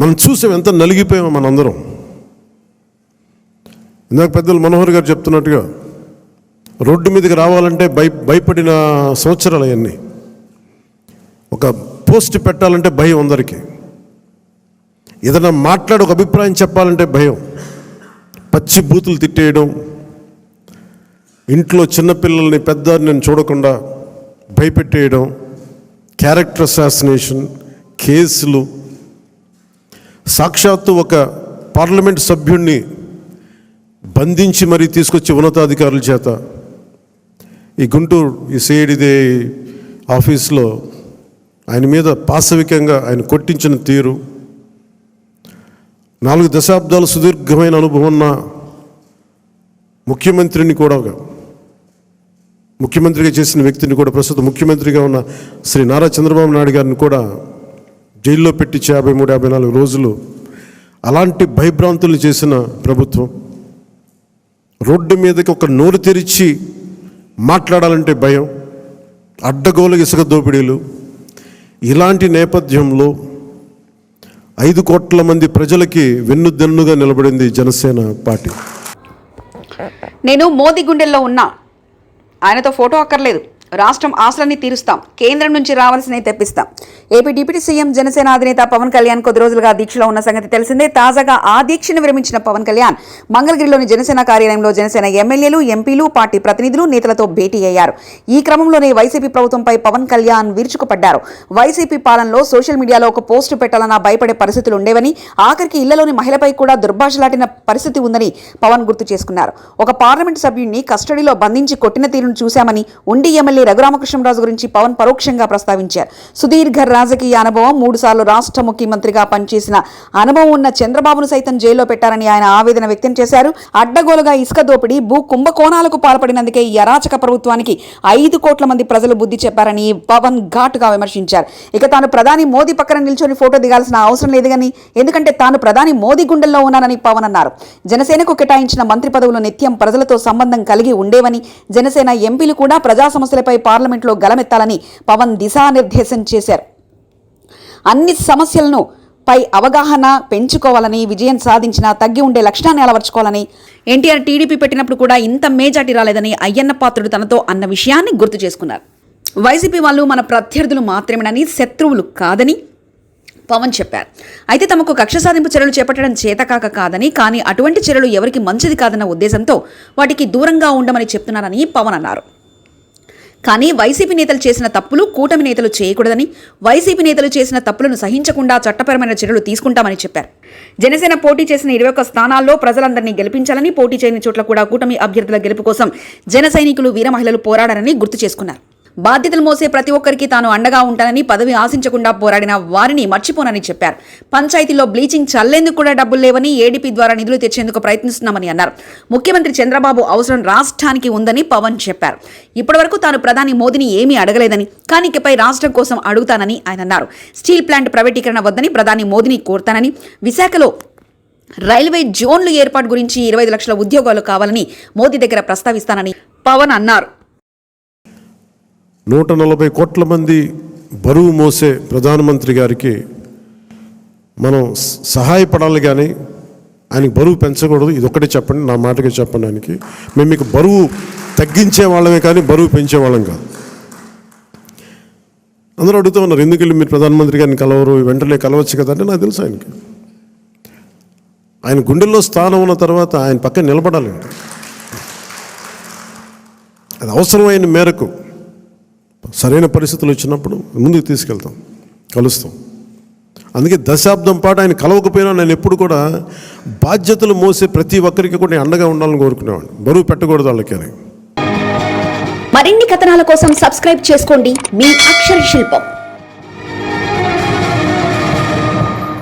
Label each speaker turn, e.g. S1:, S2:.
S1: మనం చూసాం ఎంత నలిగిపోయామో మనందరం. ఇందాక పెద్దలు మనోహర్ గారు చెప్తున్నట్టుగా రోడ్డు మీదకి రావాలంటే భయ భయపడిన సంవత్సరాలు అవన్నీ. ఒక పోస్ట్ పెట్టాలంటే భయం అందరికీ. ఏదైనా మాట్లాడి ఒక అభిప్రాయం చెప్పాలంటే భయం. పచ్చి బూతులు తిట్టేయడం ఇంట్లో చిన్నపిల్లల్ని పెద్ద నేను చూడకుండా భయపెట్టేయడం క్యారెక్టర్ అసాసినేషన్ కేసులు సాక్షాత్తు ఒక పార్లమెంట్ సభ్యుణ్ణి బంధించి మరీ తీసుకొచ్చి ఉన్నతాధికారుల చేత ఈ గుంటూరు ఈ సేడిదే ఆఫీస్లో ఆయన మీద పాశవికంగా ఆయన కొట్టించిన తీరు నాలుగు దశాబ్దాలు సుదీర్ఘమైన అనుభవం ఉన్న ముఖ్యమంత్రిని కూడా ముఖ్యమంత్రిగా చేసిన వ్యక్తిని కూడా ప్రస్తుతం ముఖ్యమంత్రిగా ఉన్న శ్రీ నారా చంద్రబాబు నాయుడు గారిని కూడా జైల్లో పెట్టించి యాభై మూడు యాభై నాలుగు రోజులు అలాంటి భయభ్రాంతులు చేసిన ప్రభుత్వం. రోడ్డు మీదకి ఒక నోరు తెరిచి మాట్లాడాలంటే భయం అడ్డగోలు ఇసుక దోపిడీలు. ఇలాంటి నేపథ్యంలో ఐదు కోట్ల మంది ప్రజలకి వెన్నుదన్నుగా నిలబడింది జనసేన పార్టీ.
S2: నేను మోదీ గుండెల్లో ఉన్నా. ఆయనతో ఫోటో అక్కర్లేదు. రాష్ట్రం ఆశలన్నీ తీరుస్తాం. కేంద్రం నుంచి రావాల్సినవి తెప్పిస్తాం. ఏపీ డిప్యూటీ సీఎం జనసేన అధినేత పవన్ కళ్యాణ్ కొద్ది రోజులుగా దీక్షలో ఉన్న సంగతి తెలిసిందే. తాజాగా ఆ దీక్షను విరమించిన పవన్ కళ్యాణ్ మంగళగిరిలోని జనసేన కార్యాలయంలో జనసేన ఎమ్మెల్యేలు ఎంపీలు పార్టీ ప్రతినిధులు నేతలతో భేటీ అయ్యారు. ఈ క్రమంలోనే వైసీపీ ప్రభుత్వంపై పవన్ కళ్యాణ్ విరుచుకుపడ్డారు. వైసీపీ పాలనలో సోషల్ మీడియాలో ఒక పోస్టు పెట్టాలన్నా భయపడే పరిస్థితులు ఉండేవని ఆఖరికి ఇళ్ళలోని మహిళపై కూడా దుర్భాషలాటిన పరిస్థితి ఉందని పవన్ గుర్తు చేసుకున్నారు. ఒక పార్లమెంటు సభ్యుడిని కస్టడీలో బంధించి కొట్టిన తీరును చూశామని ఉండి ఎమ్మెల్యే రఘురామకృష్ణరాజు గురించి పవన్ పరోక్షంగా ప్రస్తావించారు. సుదీర్ఘ రాజకీయ అనుభవం మూడుసార్లు రాష్ట్ర ముఖ్యమంత్రిగా పనిచేసిన అనుభవం ఉన్న చంద్రబాబును సైతం జైల్లో పెట్టారని ఆయన ఆవేదన వ్యక్తం చేశారు. అడ్డగోలుగా ఇసుక దోపిడీ భూ కుంభకోణాలకు పాల్పడినందుకే ఈ అరాచక ప్రభుత్వానికి ఐదు కోట్ల మంది ప్రజలు బుద్ధి చెప్పారని పవన్ ఘాటుగా విమర్శించారు. ఇక తాను ప్రధాని మోదీ పక్కన నిల్చొని ఫోటో దిగాల్సిన అవసరం లేదు కానీ ఎందుకంటే తాను ప్రధాని మోదీ గుండెల్లో ఉన్నానని పవన్ అన్నారు. జనసేనకు కేటాయించిన మంత్రి పదవులు నిత్యం ప్రజలతో సంబంధం కలిగి ఉండేవని జనసేన ఎంపీలు కూడా ప్రజా సమస్యలపై పార్లమెంట్లో గలమెత్తాలని పవన్ దిశానిర్దేశం చేశారు. అన్ని సమస్యలను పై అవగాహన పెంచుకోవాలని విజయం సాధించిన తగ్గి ఉండే లక్షణాన్ని అలవర్చుకోవాలని ఎన్టీఆర్ టీడీపీ పెట్టినప్పుడు కూడా ఇంత మేజాటి రాలేదని అయ్యన్న పాత్రుడు తనతో అన్న విషయాన్ని గుర్తు చేసుకున్నారు. వైసీపీ వాళ్ళు మన ప్రత్యర్థులు మాత్రమేనని శత్రువులు కాదని పవన్ చెప్పారు. అయితే తమకు కక్ష సాధింపు చర్యలు చేపట్టడం చేతకాక కాదని కానీ అటువంటి చర్యలు ఎవరికి మంచిది కాదన్న ఉద్దేశంతో వాటికి దూరంగా ఉండమని చెప్తున్నారని పవన్ అన్నారు. కానీ వైసీపీ నేతలు చేసిన తప్పులు కూటమి నేతలు చేయకూడదని వైసీపీ నేతలు చేసిన తప్పులను సహించకుండా చట్టపరమైన చర్యలు తీసుకుంటామని చెప్పారు. జనసేన పోటీ చేసిన ఇరవై ఒక్క స్థానాల్లో ప్రజలందరినీ గెలిపించాలని పోటీ చేయని చోట్ల కూడా కూటమి అభ్యర్థుల గెలుపు కోసం జన సైనికులు వీర మహిళలు పోరాడారని గుర్తు చేసుకున్నారు. బాధ్యతలు మోసే ప్రతి ఒక్కరికి తాను అండగా ఉంటానని పదవి ఆశించకుండా పోరాడిన వారిని మర్చిపోనని చెప్పారు. పంచాయతీలో బ్లీచింగ్ చల్లేందుకు కూడా డబ్బులు లేవని ఏడీపీ ద్వారా నిధులు తెచ్చేందుకు ప్రయత్నిస్తున్నామని అన్నారు. ముఖ్యమంత్రి చంద్రబాబు అవసరం రాష్ట్రానికి ఉందని పవన్ చెప్పారు. ఇప్పటివరకు తాను ప్రధాని మోదీని ఏమీ అడగలేదని కానీ ఇకపై రాష్ట్రం కోసం అడుగుతానని ఆయన అన్నారు. స్టీల్ ప్లాంట్ ప్రైవేటీకరణ వద్దని ప్రధాని మోదీని కోరుతానని విశాఖలో రైల్వే జోన్లు ఏర్పాటు గురించి ఇరవై ఐదు లక్షల ఉద్యోగాలు కావాలని మోదీ దగ్గర ప్రస్తావిస్తానని పవన్ అన్నారు.
S1: నూట నలభై కోట్ల మంది బరువు మోసే ప్రధానమంత్రి గారికి మనం సహాయపడాలి కానీ ఆయనకి బరువు పెంచకూడదు. ఇది ఒక్కటే చెప్పండి నా మాటగా చెప్పండి ఆయనకి. మేము మీకు బరువు తగ్గించే వాళ్ళమే కానీ బరువు పెంచే వాళ్ళం కాదు. అందరూ అడుగుతూ ఉన్నారు ఎందుకు వెళ్ళి మీరు ప్రధానమంత్రి గారిని కలవరు? వెంటనే కలవచ్చు కదంటే నాకు తెలుసు ఆయనకి. ఆయన గుండెల్లో స్థానం ఉన్న తర్వాత ఆయన పక్కన నిలబడాలండి. అది అవసరమైన మేరకు సరైన పరిస్థితులు వచ్చినప్పుడు ముందుకు తీసుకెళ్తాం కలుస్తాం. అందుకే దశాబ్దం పాటు ఆయన కలవకపోయినా నేను ఎప్పుడు కూడా బాధ్యతలు మోసే ప్రతి ఒక్కరికి కూడా నేను అండగా ఉండాలని కోరుకునేవాడిని. బరువు పెట్టకూడదు వాళ్ళకి
S3: మరిన్ని కథనాల కోసం సబ్స్క్రైబ్ చేసుకోండి. మీ అక్షర శిల్పం.